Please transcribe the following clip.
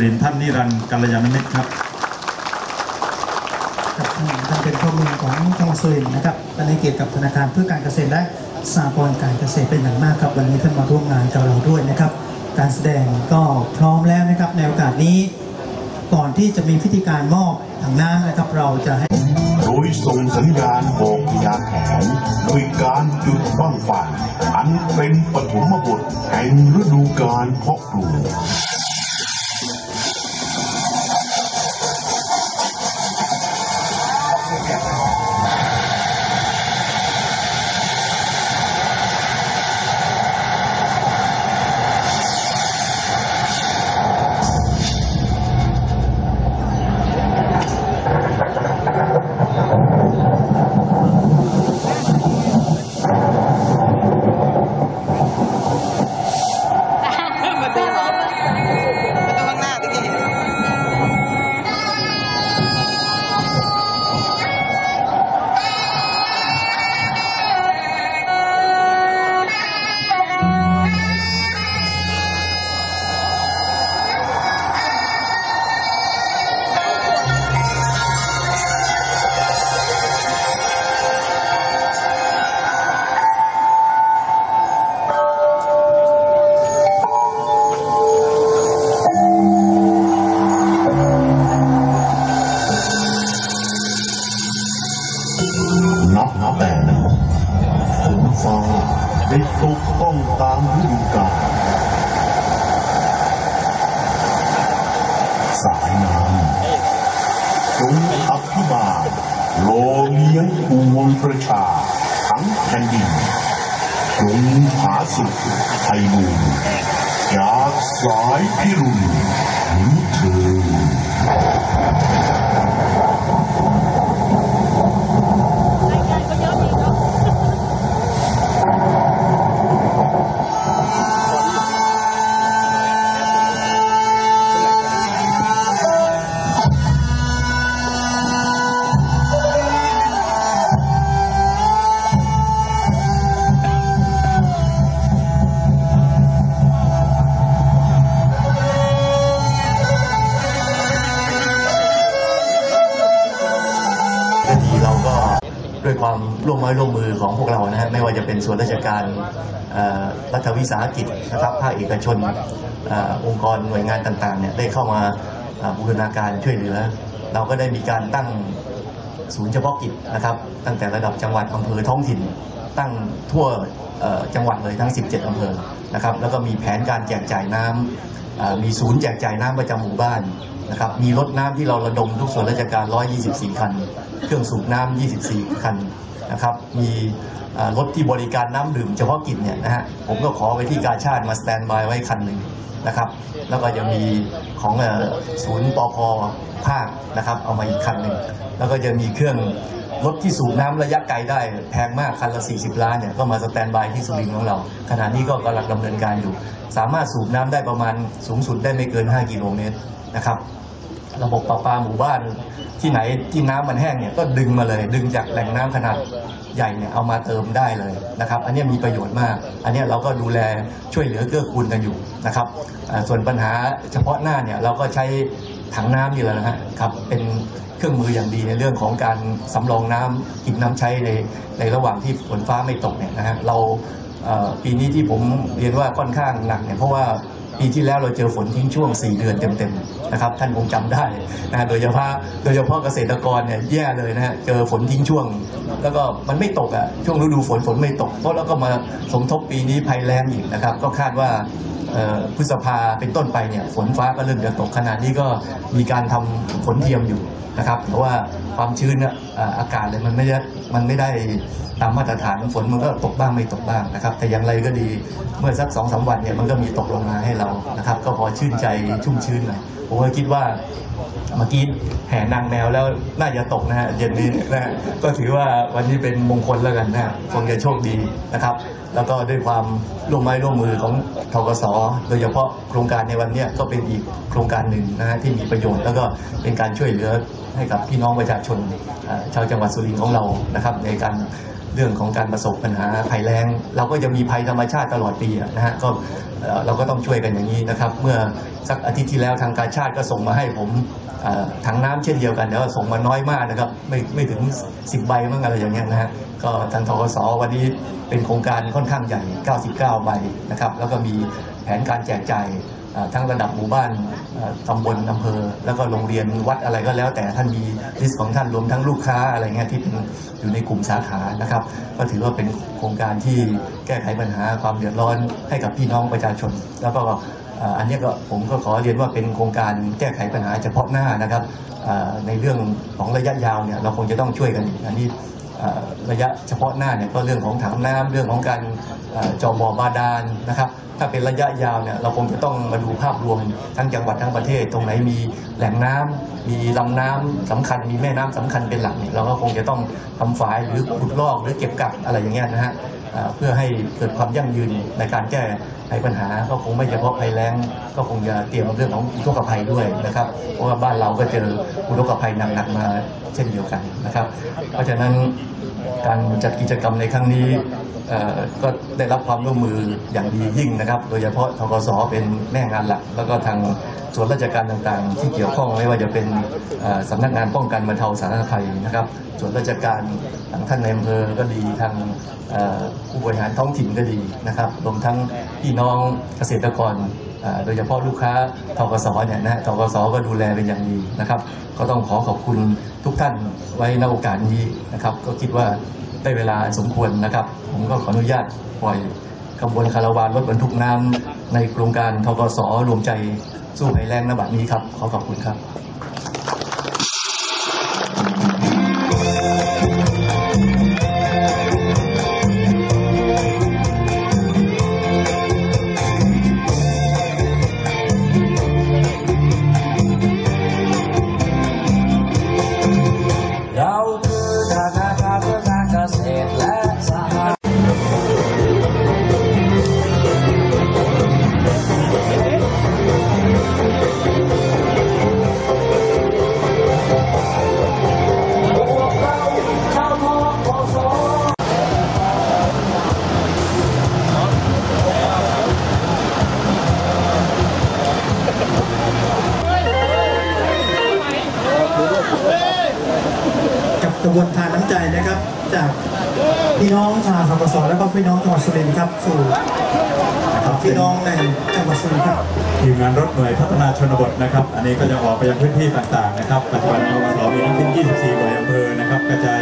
เรียนท่านนิรันดร์กัลยาณมิตรครับกับท่านท่านเป็นข้อมูลของจังหวัดสุรินทร์นะครับและในเกี่ยวกับธนาคารเพื่อการเกษตรและสหกรณ์การเกษตรเป็นอย่างมากครับ วันนี้ท่านมาร่วมงานกับเราด้วยนะครับ การแสดงก็พร้อมแล้วนะครับ ในโอกาสนี้ ก่อนที่จะมีพิธีการมอบถังน้ำนะครับ เราจะให้โดยส่งสัญญาณบอกพญาแถนด้วยการจุดบ้างไฟอันเป็นปฐมบทแห่งฤดูการเพาะปลูก สายน้ำจงอภิบาลโลเลี้ยงปวงประชา ทั้งแผ่นดินจงผาสุขไทยบูรจากสายพิรุณถึงเธอ ความร่วมไม้ร่วมมือของพวกเรานะฮะไม่ว่าจะเป็นส่วนราชการรัฐวิสาหกิจนะครับภาคเอกชนอองค์กรหน่วยงานต่างๆเนี่ยได้เข้ามาบูรณาการช่วยเหลือ เราก็ได้มีการตั้งศูนย์เฉพาะกิจนะครับ ตั้งแต่ระดับจังหวัดอำเภอท้องถิ่น ตั้งทั่วจังหวัดเลยทั้ง 17อำเภอนะครับแล้วก็มีแผนการแจกจ่ายน้ำเอ่อมีศูนย์แจกจ่ายน้ำประจำหมู่บ้านนะครับมีรถน้ำที่เราระดมทุกส่วนราชการ 124 คัน เครื่องสูบน้ำ24 คันนะครับ มีรถที่บริการน้ำดื่มเฉพาะกิจเนี่ยนะฮะ ผมก็ขอไปที่กาชาติมาสแตนบายไว้คันหนึ่งนะครับ แล้วก็ยังมีของศูนย์ปอพภาคนะครับ เอามาอีกคันหนึ่ง แล้วก็จะมีเครื่องรถที่สูบน้ำระยะไกลได้แพงมากคันละ 40 ล้านเนี่ยก็มาสแตนบายที่สุรินทร์ของเรา ขณะนี้ก็กำลังดำเนินการอยู่ สามารถสูบน้ำได้ประมาณสูงสุดได้ไม่เกิน 5 กิโลเมตรนะครับ ระบบประปาหมู่บ้านที่ไหนที่น้ำมันแห้งเนี่ยก็ดึงมาเลย ดึงจากแหล่งน้ำขนาดใหญ่เนี่ยเอามาเติมได้เลยนะครับ อันนี้มีประโยชน์มาก อันนี้เราก็ดูแลช่วยเหลือเกื้อกูลกันอยู่นะครับ ส่วนปัญหาเฉพาะหน้าเนี่ยเราก็ใช้ถังน้ำนี่แหละนะครับเป็นเครื่องมืออย่างดีในเรื่องของการสำรองน้ำกินน้ำใช้ในในระหว่างที่ฝนฟ้าไม่ตกเนี่ยนะฮะเราปีนี้ที่ผมเรียนว่าค่อนข้างหนักเนี่ยเพราะว่า ปีที่แล้วเราเจอฝนทิ้งช่วง 4 เดือนเต็มๆนะครับท่านคงจำได้นะโดยเฉพาะโดยเฉพาะเกษตรกรเนี่ยแย่เลยนะฮะเจอฝนทิ้งช่วง แล้วก็มันไม่ตกอะช่วงฤดูฝนฝนไม่ตกเพราะแล้วก็มาสมทบปีนี้ภัยแล้งอีกนะครับ ก็คาดว่า พฤษภาเป็นต้นไปเนี่ยฝนฟ้าก็เริ่มจะตกขนาดนี้ก็มีการทำฝนเทียมอยู่นะครับ เพราะว่าความชื้นเนี่ยอากาศเลยมันไม่ได้มันไม่ได้ตามมาตรฐานฝนมันก็ตกบ้างไม่ตกบ้างนะครับ แต่อย่างไรก็ดีเมื่อสักสองสามวันเนี่ยมันก็มีตกลงมาให้เรานะครับ ก็พอชื่นใจชุ่มชื้นหน่อยผมก็คิดว่าเมื่อกี้แห่นางแมวแล้วน่าจะตกนะฮะเย็นนี้นะฮะก็ถือว่าวันนี้เป็นมงคลแล้วกันนะฮะคงจะโชคดีนะครับ แล้วก็ด้วยความร่วมไม้ร่วมมือของทกศโดยเฉพาะโครงการในวันนี้ก็เป็นอีกโครงการหนึ่งนะฮะที่มีประโยชน์ แล้วก็เป็นการช่วยเหลือให้กับพี่น้องประชาชนชาวจังหวัดสุรินทร์ของเรานะครับในการ เรื่องของการประสบปัญหาภัยแล้ง เราก็จะมีภัยธรรมชาติตลอดปีนะฮะก็เราก็ต้องช่วยกันอย่างนี้นะครับ เมื่อสักอาทิตย์ที่แล้วทางการชาติก็ส่งมาให้ผมถังน้ำเช่นเดียวกันแต่ว่าส่งมาน้อยมากนะครับ ไม่ไม่ถึง 10 ใบมั้งอะไรอย่างเงี้ยนะฮะก็ทางทกสวันนี้เป็นโครงการค่อนข้างใหญ่ 99 ใบนะครับ แล้วก็มีแผนการแจกจ่าย ทั้งระดับหมู่บ้านตำบลอำเภอ แล้วก็โรงเรียนวัดอะไรก็แล้ว แต่ท่านมีลิสต์ของท่านรวมทั้งลูกค้าอะไรเงี้ยที่เป็นอยู่ในกลุ่มสาขานะครับ ก็ถือว่าเป็นโครงการที่แก้ไขปัญหาความเดือดร้อนให้กับพี่น้องประชาชน แล้วก็อันนี้ก็ผมก็ขอเรียนว่าเป็นโครงการแก้ไขปัญหาเฉพาะหน้านะครับในเรื่องของระยะยาวเนี่ยเราคงจะต้องช่วยกันอันนี้ ระยะเฉพาะหน้าเนี่ยก็เรื่องของถังน้ำเรื่องของการจอบ่อบาดาลนะครับ ถ้าเป็นระยะยาวเนี่ยเราคงจะต้องมาดูภาพรวมทั้งจังหวัดทั้งประเทศ ตรงไหนมีแหล่งน้ำมีลำน้ำสำคัญมีแม่น้ำสำคัญเป็นหลักเนี่ยเราก็คงจะต้องทำฝายหรือขุดลอกหรือเก็บกักอะไรอย่างเงี้ยนะฮะเพื่อให้เกิดความยั่งยืนในการแก้ ไขปัญหาก็คงไม่เฉพาะภัยแล้ง ก็คงจะเตรียมเรื่องของอุทกภัยด้วยนะครับ เพราะว่าบ้านเราก็เจออุทกภัยหนักๆมาเช่นเดียวกันนะครับ เพราะฉะนั้นการจัดกิจกรรมในครั้งนี้ก็ได้รับความร่วมมืออย่างดียิ่งนะครับ โดยเฉพาะทกสเป็นแม่งานหลัก แล้วก็ทางส่วนราชการต่างๆ ที่เกี่ยวข้องไม่ว่าจะเป็นเอ่อสำนักงานป้องกันบรรเทาสาธารณภัยนะครับ ส่วนราชการทางท่านในอำเภอก็ดีทางผู้บริหารท้องถิ่นก็ดีนะครับรวมทั้งพี่น้องเกษตรกรโดยเฉพาะลูกค้าทกสเนี่ยนะทกสก็ดูแลเป็นอย่างดีนะครับ ก็ต้องขอขอบคุณทุกท่านไว้ในโอกาสนี้นะครับ ก็คิดว่าได้เวลาสมควรนะครับ ผมก็ขออนุญาตปล่อยขบวนคาราวานรถบรรทุกน้ำในโครงการทกสรวมใจสู้ภัยแรงนบัดนี้ครับ ขอขอบคุณครับ น้ำใจนะครับ จากพี่น้องชาวทกศและก็พี่น้องจังหวัดสุรินทร์ครับสู่พี่น้องในจังหวัดสุรินทร์ครับทีมงานรถหน่วยพัฒนาชนบทนะครับ อันนี้ก็จะออกไปยังพื้นที่ต่างๆนะครับปัจจุบันทกสมีทั้งสิ้น24หน่วยอำเภอนะครับกระจาย